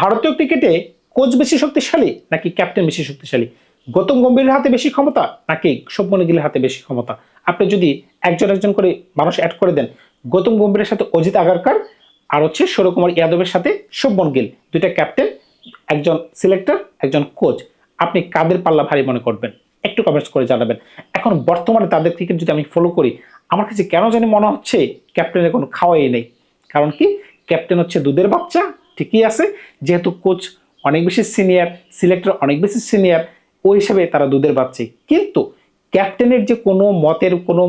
ভারতীয় ক্রিকেটে কোচ বেশি শক্তিশালী নাকি ক্যাপ্টেন বেশি শক্তিশালী? গৌতম গম্ভীরের হাতে বেশি ক্ষমতা নাকি শুভমন গিলের হাতে বেশি ক্ষমতা? আপনি যদি একজন একজন করে মানুষ অ্যাড করে দেন, গৌতম গম্ভীরের সাথে অজিত আগারকার আর হচ্ছে সৌরকুমার ইয়াদবের সাথে শুভমন গিল, দুইটা ক্যাপ্টেন, একজন সিলেক্টর একজন কোচ আপনি কাদের পাল্লা ভারী মনে করবেন? একটু কমেন্টস করে জানাবেন। এখন বর্তমানে তাদের ক্রিকেট যদি আমি ফলো করি, আমার কাছে কেন জানি মনে হচ্ছে ক্যাপ্টেনের কোনো খাওয়াই নেই। কারণ কি? ক্যাপ্টেন হচ্ছে দুধের বাচ্চা ঠিকই আছে। যেহেতু কোচ অনেক বেশি সিনিয়র সিলেক্টর অনেক বেশি সিনিয়র ওই হিসাবে তারা দুধের বাচ্চাই কিন্তু ক্যাপ্টেনের যে কোনো মতের কোনো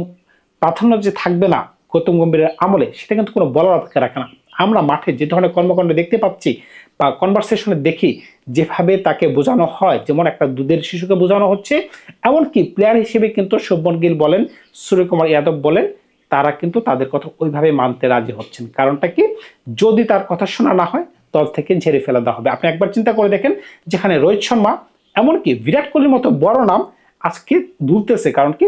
প্রাধান্য যে থাকবে না গৌতম গম্ভীরের আমলে, সেটা কিন্তু কোনো বলার অপেক্ষা রাখে না। আমরা মাঠে যে ধরনের কর্মকাণ্ড দেখতে পাচ্ছি বা কনভারসেশনে দেখি, যেভাবে তাকে বোঝানো হয়, যেমন একটা দুধের শিশুকে বোঝানো হচ্ছে, এমনকি প্লেয়ার হিসেবে কিন্তু শুভমন গিল বলেন, সূর্যকুমার যাদব বলেন, তারা কিন্তু তাদের কথা ওইভাবে মানতে রাজি হচ্ছেন। কারণটা কি? যদি তার কথা শোনা না হয় দল থেকে ঝেড়ে ফেলা দেওয়া হবে। আপনি একবার চিন্তা করে দেখেন যেখানে রোহিত শর্মা, এমনকি বিরাট কোহলির মতো বড় নাম আজকে দুলতেছে। কারণ কি?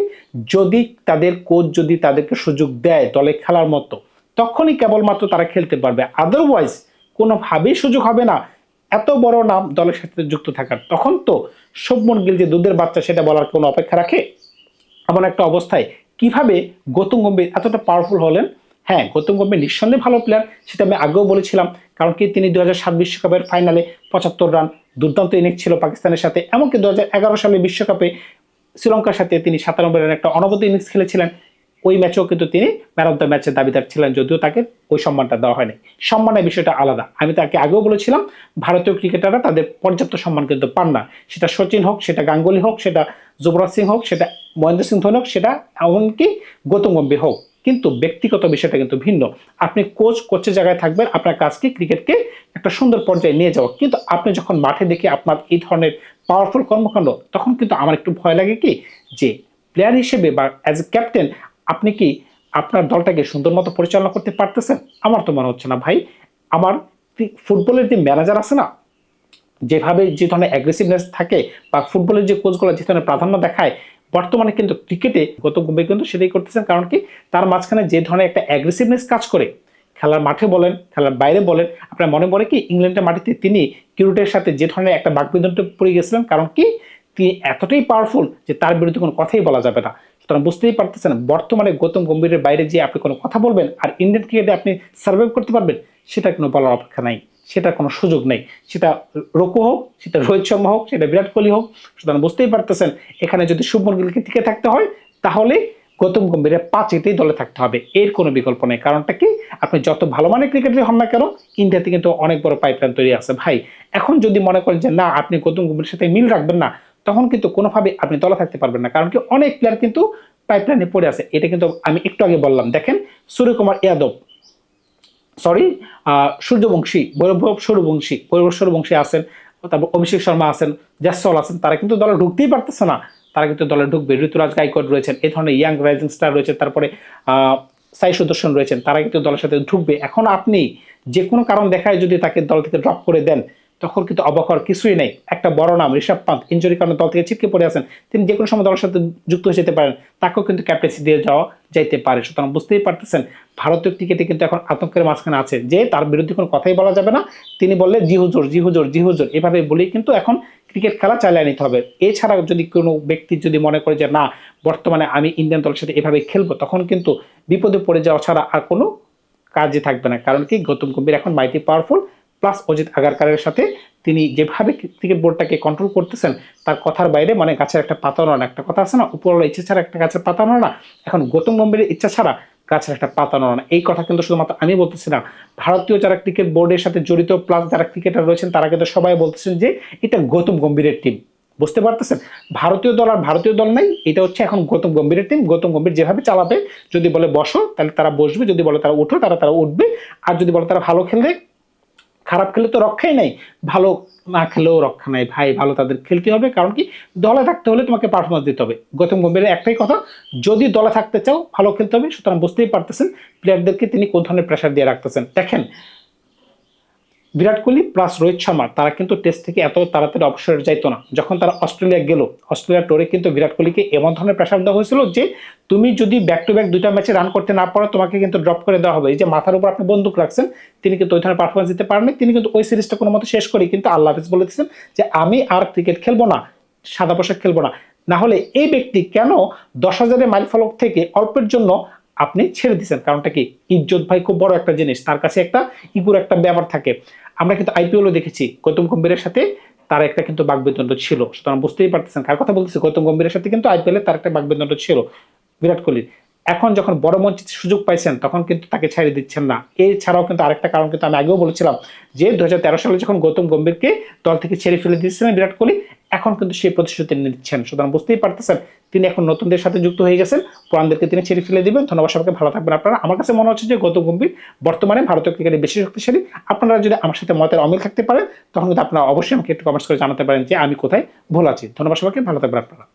যদি তাদের কোচ যদি তাদেরকে সুযোগ দেয় দলে খেলার মতো, তখনই কেবলমাত্র তারা খেলতে পারবে। আদারওয়াইজ কোনোভাবেই সুযোগ হবে না। এত বড় নাম দলের সাথে যুক্ত থাকার। তখন তো শুভমন গিল যে দুধের বাচ্চা, সেটা বলার কোনো অপেক্ষা রাখে? এমন একটা অবস্থায় কীভাবে গৌতম গম্ভীর এতটা পাওয়ারফুল হলেন? হ্যাঁ গৌতম গম্ভীর নিঃসন্দেহে ভালো প্লেয়ার সেটা আমি আগেও বলেছিলাম, কারণ কি তিনি দু সাত বিশ্বকাপের ফাইনালে পঁচাত্তর রান, দুর্দান্ত ইনিংস ছিল পাকিস্তানের সাথে, এমনকি দু হাজার এগারো সালে বিশ্বকাপে শ্রীলঙ্কার সাথে তিনি সাতানব্বই রানের একটা অনবদ্য ইনিংস খেলেছিলেন, ওই ম্যাচেও কিন্তু তিনি ম্যান অফ দ্য ম্যাচের দাবিদার ছিলেন, যদিও তাকে ওই সম্মানটা দেওয়া হয়নি। সম্মানের বিষয়টা আলাদা, আমি তাকে আগেও বলেছিলাম, ভারতীয় ক্রিকেটাররা তাদের পর্যাপ্ত সম্মান কিন্তু পান না, সেটা সচিন হোক, সেটা গাঙ্গুলি হোক, সেটা যুবরাজ সিং হোক, সেটা মহেন্দ্র সিং ধোনি হোক, সেটা এমনকি গৌতম গম্ভীর হোক। কিন্তু ব্যক্তিগত বিষয়টা কিন্তু ভিন্ন। আপনি কোচ, কোচের জায়গায় থাকবেন, আপনার কাজকে ক্রিকেটকে একটা সুন্দর পর্যায়ে নিয়ে যাওয়া। কিন্তু আপনি যখন মাঠে দেখে আপনার এই ধরনের পাওয়ারফুল কর্মকাণ্ড, তখন কিন্তু আমার একটু ভয় লাগে কি? যে প্লেয়ার হিসেবে বা অ্যাজ এ ক্যাপ্টেন আপনি কি আপনার দলটাকে সুন্দর মতো পরিচালনা করতে পারতেছেন? আমার তো মনে হচ্ছে না ভাই। আমার ফুটবলের যে ম্যানেজার আছে না, যেভাবে যে ধরনের অ্যাগ্রেসিভনেস থাকে বা ফুটবলের যে কোচগুলো যে ধরনের প্রাধান্য দেখায় বর্তমানে কিন্তু ক্রিকেটে গৌতম গম্ভীর কিন্তু সেটাই করতেছেন। কারণ কি? তার মাঝখানে যে ধরনের একটা অ্যাগ্রেসিভনেস কাজ করে, খেলার মাঠে বলেন, খেলার বাইরে বলেন, আপনার মনে পড়ে কি? ইংল্যান্ডের মাটিতে তিনি কিউটের সাথে যে ধরনের একটা বাকবিদন্ত পড়ে গেছিলেন, কারণ কি? তিনি এতটাই পাওয়ারফুল যে তার বিরুদ্ধে কোনো কথাই বলা যাবে না। সুতরাং বুঝতেই পারতেছেন, বর্তমানে গৌতম গম্ভীরের বাইরে যে আপনি কোনো কথা বলবেন, আর ইন্ডিয়ান ক্রিকেটে আপনি সার্ভাইভ করতে পারবেন সেটা কোনো বলার অপেক্ষা নাই। সেটার কোনো সুযোগ নেই। সেটা রোকো হোক, সেটা রোহিত শর্মা হোক, সেটা বিরাট কোহলি হোক, সুতরাং বুঝতেই পারতেছেন, এখানে যদি শুভমন গিলকে টিকে থাকতে হয়, তাহলে গৌতম গম্ভীরের পাঁচেতেই দলে থাকতে হবে। এর কোনো বিকল্প নেই। কারণটা কি? আপনি যত ভালো মানের ক্রিকেটার হন না কেন, ইন্ডিয়াতে কিন্তু অনেক বড় পাইপলাইন তৈরি আছে। ভাই, এখন যদি মনে করেন যে, না, আপনি গৌতম গম্ভীরের সাথে মিল রাখবেন না, তখন কিন্তু কোনোভাবে আপনি দলে থাকতে পারবেন না। কারণ কি? অনেক প্লেয়ার কিন্তু পাইপলাইনে পড়ে আছে। এটা কিন্তু আমি একটু আগে বললাম। দেখেন সূর্যকুমার যাদব সরি সূর্যবংশী বৈরব সৌরবংশী বৈরব সৌরবংশী আছেন, তারপর অভিষেক শর্মা আছেন জ্যাসল আছেন, তারা কিন্তু দলে ঢুকতেই পারতেছে না। তারা কিন্তু দলে ঢুকবে। ঋতুরাজ গাইকট রয়েছেন, এই ধরনের ইয়াং রাইজিং স্টার রয়েছে তারপরে সাই সুদর্শন রয়েছেন, তারা কিন্তু দলের সাথে ঢুকবে। এখন আপনি যে কোনো কারণ দেখায় যদি তাকে দল থেকে ড্রপ করে দেন তখন কিন্তু অবাক হওয়ার কিছুই নেই। একটা বড় নাম, ঋষভ পান্ত ইঞ্জুরি কারণে দল থেকে ছিটকে পড়ে আছেন। তিনি যে কোনো সময় দলের সাথে যুক্ত হয়ে যেতে পারেন, তাকেও কিন্তু ক্যাপ্টেন্সি দিয়ে যাওয়া যাইতে পারে। সুতরাং বুঝতেই পারতেছেন, ভারতীয় ক্রিকেটে কিন্তু এখন আতঙ্কের মাঝখানে আছে যে তার বিরুদ্ধে কোনো কথাই বলা যাবে না। তিনি বললে জি হুজুর, জি এভাবে বলেই কিন্তু এখন ক্রিকেট খেলা চালিয়ে নিতে হবে। এছাড়া যদি কোনো ব্যক্তি যদি মনে করে যে, না, বর্তমানে আমি ইন্ডিয়ান দলের সাথে এভাবে খেলব, তখন কিন্তু বিপদে পড়ে যাওয়া ছাড়া আর কোনো কাজই থাকবে না। কারণ কি? গৌতম গম্ভীর এখন মাইটি পাওয়ারফুল প্লাস অজিত আগারকারের সাথে তিনি যেভাবে ক্রিকেট বোর্ডটাকে কন্ট্রোল করতেছেন, তার কথার বাইরে মানে গাছের একটা পাতা না একটা কথা আছে না? উপরওয়ালা ইচ্ছা ছাড়া একটা গাছের পাতা না। এখন গৌতম গম্ভীরের ইচ্ছা ছাড়া গাছের একটা পাতা না। এই কথা কিন্তু শুধুমাত্র আমি বলতেছি না ভারতীয় যারা ক্রিকেট বোর্ডের সাথে জড়িত প্লাস যারা ক্রিকেটার রয়েছেন, তারা কিন্তু সবাই বলতেছেন যে এটা গৌতম গম্ভীরের টিম বুঝতে পারতেছেন? ভারতীয় দল আর ভারতীয় দল নাই, এটা হচ্ছে এখন গৌতম গম্ভীরের টিম গৌতম গম্ভীর যেভাবে চালাবে, যদি বলে বসো, তাহলে তারা বসবে, যদি বলে তারা উঠো তারা তারা উঠবে। আর যদি বলে তারা ভালো খেলবে খারাপ খেলে তো রক্ষাই নাই। ভালো না খেলেও রক্ষা নাই। ভাই, ভালো তাদের খেলতে হবে। কারণ কি? দলে থাকতে হলে তোমাকে পারফরমেন্স দিতে হবে। গৌতম গম্ভীরের একটাই কথা, যদি দলে থাকতে চাও, ভালো খেলতে হবে। সুতরাং বুঝতেই পারতেছেন প্লেয়ারদেরকে তিনি কোন ধরনের প্রেশার দিয়ে রাখতেছেন। দেখেন বিরাট কোহলি প্লাস রোহিত শর্মা, তারা কিন্তু টেস্ট থেকে এত তাড়াতাড়ি অবসরে যাইতো না। যখন তারা অস্ট্রেলিয়া গেল অস্ট্রেলিয়া টোরে কিন্তু বিরাট কোহলিকে এমন ধরনের প্রেশার দেওয়া হয়েছিল যে, তুমি যদি ব্যাক টু ব্যাক দুইটা ম্যাচে রান করতে না পারো, তোমাকে কিন্তু ড্রপ করে দেওয়া হবে। এই যে মাথার উপর আপনি বন্দুক রাখছেন, তিনি কিন্তু ওই ধরনের পারফরমেন্স দিতে পারেননি। তিনি কিন্তু ওই সিরিজটা কোনো মতো শেষ করি কিন্তু আল্লাহ হাফিজ বলে দিচ্ছেন যে, আমি আর ক্রিকেট খেলব না, সাদা পোশাক খেলব না। না হলে এই ব্যক্তি কেন দশ হাজারের মাইল ফলক থেকে অল্পের জন্য আপনি ছেড়ে দিচ্ছেন কারণটা কি? ইজ্জত ভাই খুব বড় একটা জিনিস। তার কাছে একটা ইগুর একটা ব্যাপার থাকে। আমরা কিন্তু আইপিএলও দেখেছি। গৌতম গম্ভীরের সাথে তার একটা কিন্তু বাগবিতণ্ড ছিল। সুতরাং বুঝতেই পারতেছেন। কার কথা বলতেছি? গৌতম গম্ভীরের সাথে কিন্তু আইপিএলে তার একটা বাগবিতণ্ড ছিল। বিরাট কোহলির। এখন যখন বড় মঞ্চে সুযোগ পাইছেন, তখন কিন্তু তাকে ছাড়িয়ে দিচ্ছেন না। এছাড়াও কিন্তু আরেকটা কারণ কিন্তু আমি আগেও বলেছিলাম যে দু হাজার তেরো সালে যখন গৌতম গম্ভীরকে দল থেকে ছেড়ে ফেলে দিয়েছিলেন বিরাট কোহলি এখন কিন্তু সেই প্রতিশ্রুতি নিচ্ছেন। সুতরাং বুঝতেই পারতেছেন, তিনি এখন নতুনদের সাথে যুক্ত হয়ে গেছেন। পুরানদেরকে তিনি ছেড়ে ফেলে দিবেন। ধন্যবাদ সবাইকে, ভালো থাকবেন আপনারা। আমার কাছে মনে হচ্ছে যে গৌতম গম্ভীর, বর্তমানে ভারতীয় ক্রিকেটে বেশি শক্তিশালী। আপনারা যদি আমার সাথে মতের অমিল থাকতে পারেন, তখন কিন্তু আপনারা অবশ্যই আমাকে একটু কমেন্টস করে জানাতে পারেন যে আমি কোথায় ভুল আছি। ধন্যবাদ সবাইকে, ভালো থাকবেন আপনারা।